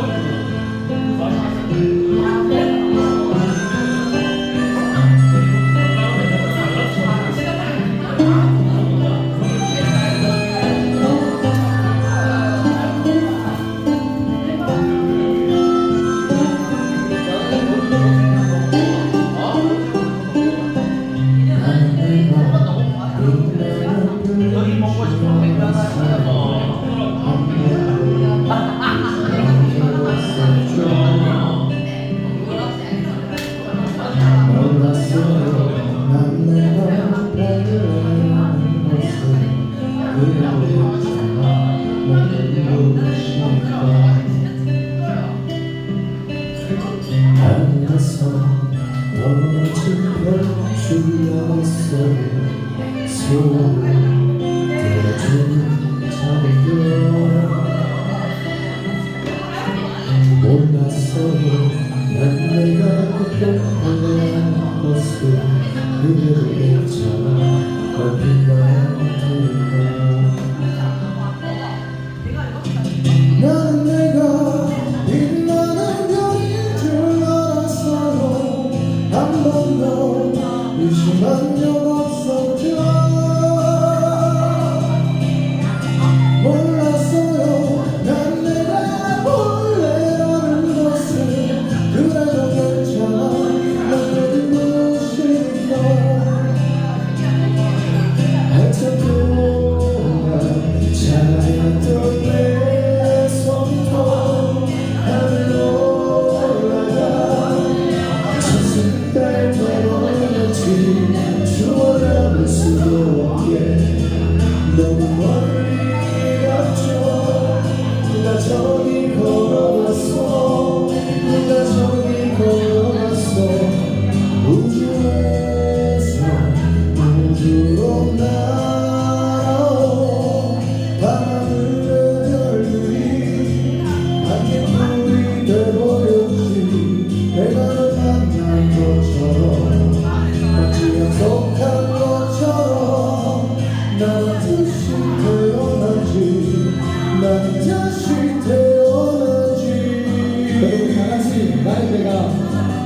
todo mundo. 주여 소원 들어주는 the the world. 誰かが